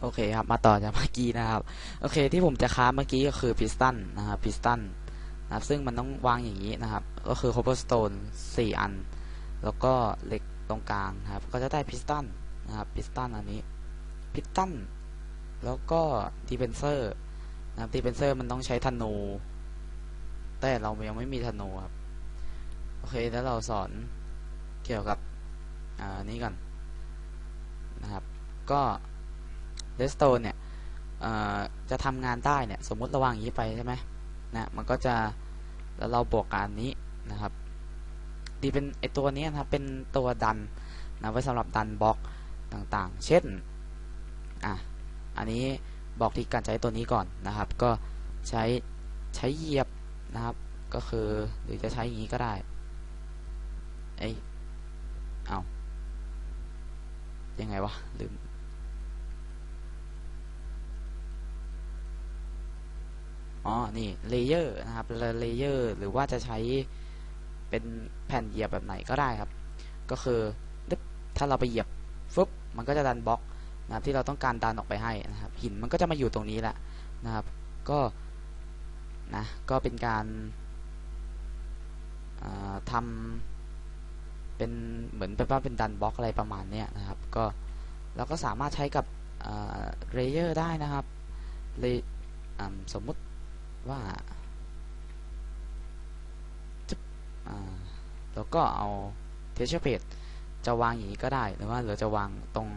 โอเคครับ มาต่อจากเมื่อกี้นะครับ โอเค ที่ผมจะค้าเมื่อกี้ก็คือพิสตันนะครับพิสตันนะครับ ซึ่งมันต้องวางอย่างนี้นะครับ ก็คือ cobblestone 4 อัน แล้วก็เหล็กตรงกลางครับ ก็จะได้พิสตันนะครับ พิสตันอันนี้ พิสตัน แล้วก็ดีเ e นเซอร์นะครับดีเ e นเซอร์มันต้องใช้ธนู แต่เรายังไม่มีธนูครับ โอเค แล้วเราสอนเกี่ยวกับ อ่า นี้ก่อนนะครับ ก็ เ e สโตนเนี่ยจะทำงานได้เนี่ยสมมุติระวางอย่างนี้ไปใช่ไหมนะมันก็จะแล้วเราบวกการนี้นะครับ ดีเป็นไอตัวนี้นะครับเป็นตัวดันนะไว้สำหรับดันบล็อกต่างๆ เช่นอะอันนี้บอกที่การใช้ตัวนี้ก่อนนะครับ ก็ใช้ใช้เหยียบนะครับ ก็คือหรือจะใช้อย่างนี้ก็ได้เอ้ยเอายังไงวะลืม อ๋อ นี่เลเยอร์นะครับเลเยอร์หรือว่าจะใช้เป็นแผ่นเหยียบแบบไหนก็ได้ครับ ก็คือถ้าเราไปเหยียบฟึบมันก็จะดันบล็อกนะครับที่เราต้องการดันออกไปให้นะครับหินมันก็จะมาอยู่ตรงนี้แหละนะครับ ก็นะก็เป็นการทำเป็นเหมือนเป็นว่าเป็นดันบล็อกอะไรประมาณนี้นะครับ ก็เราก็สามารถใช้กับเลเยอร์ได้นะครับเลยสมมุติ ว่าแล้วก็เอาเทเชอร์เพจจะวางอย่างนี้ก็ได้ หรือว่าเราจะวางตรง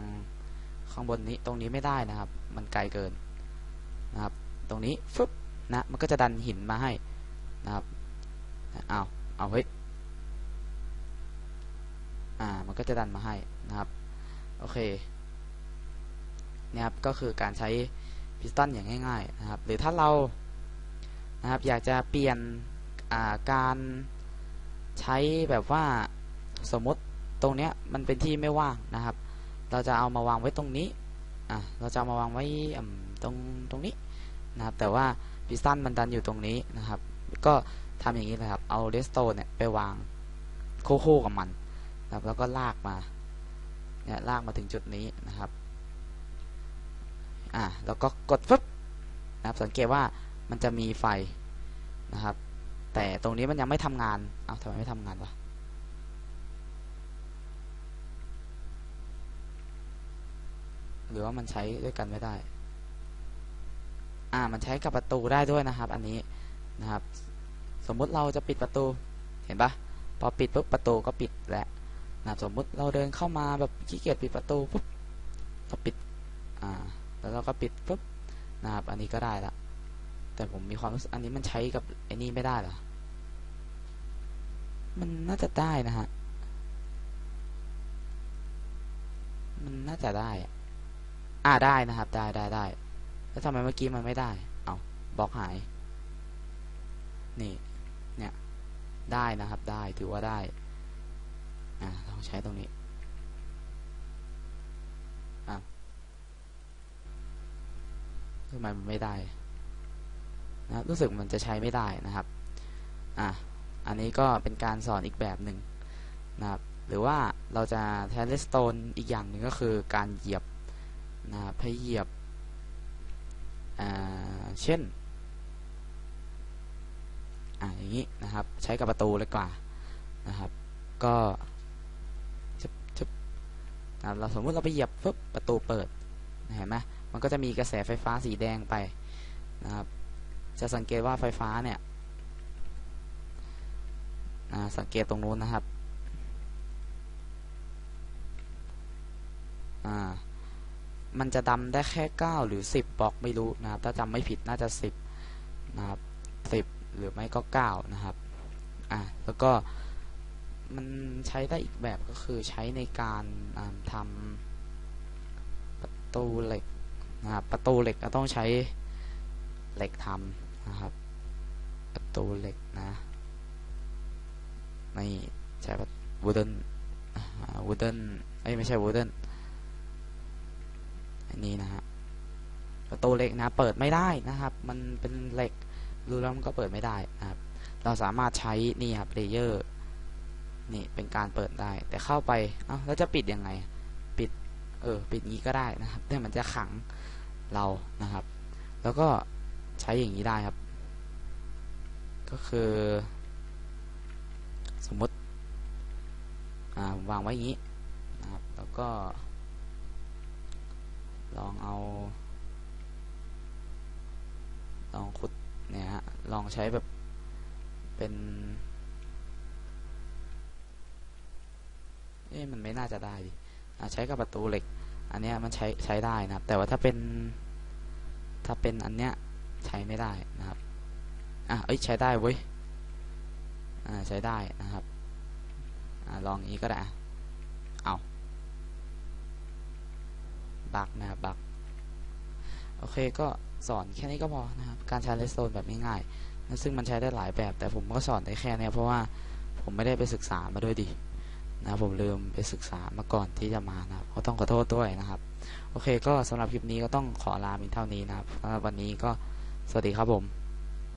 ข้างบนนี้ตรงนี้ไม่ได้นะครับ มันไกลเกินนะครับ ตรงนี้ฟึบนะมันก็จะดันหินมาให้นะครับเอาเอาเฮ้ยอ่ามันก็จะดันมาให้นะครับ โอเคเนี่ยครับก็คือการใช้พิสตันอย่างง่าย ๆ นะครับ หรือถ้าเรา นะครับ อยากจะเปลี่ยนการใช้แบบว่าสมมติตรงเนี้ยมันเป็นที่ไม่ว่างนะครับ เราจะเอามาวางไว้ตรงนี้อะเราจะามาวางไว้ตรงตรงนี้นะครับแต่ว่าพิสตันมันดันอยู่ตรงนี้นะครับ ก็ทำอย่างนี้เลยครับ เอาเรสโตเนี่ยไปวางคู่ๆกับมันนะครับแล้วก็ลากมาเนี่ยลากมาถึงจุดนี้นะครับอะแล้วก็กดฟึบนะครับสังเกตว่า มันจะมีไฟนะครับ แต่ตรงนี้มันยังไม่ทำงานเอาทำไมไม่ทำงานวะหรือว่ามันใช้ด้วยกันไม่ได้ อ่า มันใช้กับประตูได้ด้วยนะครับ อันนี้นะครับ สมมุติเราจะปิดประตู เห็นปะพอปิดปุ๊บประตูก็ปิดแล้วนะสมมุติเราเดินเข้ามาแบบขี้เกียจปิดประตูปุ๊บเราปิด อ่า แล้วเราก็ปิดปุ๊บนะครับ อันนี้ก็ได้ละ แต่ผมมีความรู้สึกอันนี้มันใช้กับไอ้นี่ไม่ได้เหรอ มันน่าจะได้นะฮะ มันน่าจะได้ อ่าได้นะครับ ได้ได้ได้ แล้วทำไมเมื่อกี้มันไม่ได้ เอาบล็อกหาย นี่ เนี่ย ได้นะครับ ได้ ถือว่าได้ อ่าลองใช้ตรงนี้อะทำไมมันไม่ได้ นะรู้สึกมันจะใช้ไม่ได้นะครับอะอันนี้ก็เป็นการสอนอีกแบบหนึ่งนะครับหรือว่าเราจะแทนเลสโตนอีกอย่างหนึ่งก็คือการเหยียบนะครับให้เหยียบเช่นอ่าอย่างนี้นะครับใช้กับประตูเลยกว่านะครับ ก็ชึบชึบเราสมมติเราไปเหยียบปุ๊บประตูเปิดเห็นไหมมันก็จะมีกระแสไฟฟ้าสีแดงไปนะครับ จะสังเกตว่าไฟฟ้าเนี่ยสังเกตตรงนู้นนะครับมันจะดำได้แค่ 9 หรือ 10บล็อกไม่รู้นะครับ ถ้าจำไม่ผิดน่าจะ 10 นะครับ 10 หรือไม่ก็ 9 นะครับอ่าแล้วก็มันใช้ได้อีกแบบก็คือใช้ในการทำประตูเหล็กนะครับประตูเหล็กก็ต้องใช้ เหล็กทำนะครับ ประตูเหล็กนะไม่ใช่วูดเดิลวูดเดิลเอ้ไม่ใช่วูดเดิลอันนี้นะฮะประตูเหล็กนะเปิดไม่ได้นะครับ มันเป็นเหล็กดูแล้วมันก็เปิดไม่ได้นะครับ เราสามารถใช้นี่ครับเลเยอร์นี่เป็นการเปิดได้ แต่เข้าไปเอ้าแล้วจะปิดยังไง ปิด เออ ปิดงี้ก็ได้นะครับแต่มันจะขังเรานะครับ แล้วก็ ใช้อย่างนี้ได้ครับ ก็คือ สมมติาผมวางไว้อย่างนี้นะครับ แล้วก็ ลองเอา ลองขุดเนี่ยฮะลองใช้แบบเป็นเอ๊ะมันไม่น่าจะได้ดิใช้กับประตูเหล็ก อันเนี้ยมันใช้ใช้ได้นะครับ แต่ว่าถ้าเป็นถ้าเป็นอันเนี้ย ใช้ไม่ได้นะครับอะเอ้ยใช้ได้เว้ยอ่าใช้ได้นะครับอ่าลองนี้ก็ได้อะเอาบักนะครับบักโอเคก็สอนแค่นี้ก็พอนะครับ การใช้เลสโซนแบบง่ายๆซึ่งมันใช้ได้หลายแบบ แต่ผมก็สอนได้แค่นี้เพราะว่าผมไม่ได้ไปศึกษามาด้วยดินะผมลืมไปศึกษามาก่อนที่จะมานะครับก็ต้องขอโทษด้วยนะครับ โอเคก็สำหรับคลิปนี้ก็ต้องขอลาเพียงเท่านี้นะครับสำหรับวันนี้ก็ สวัสดีครับผม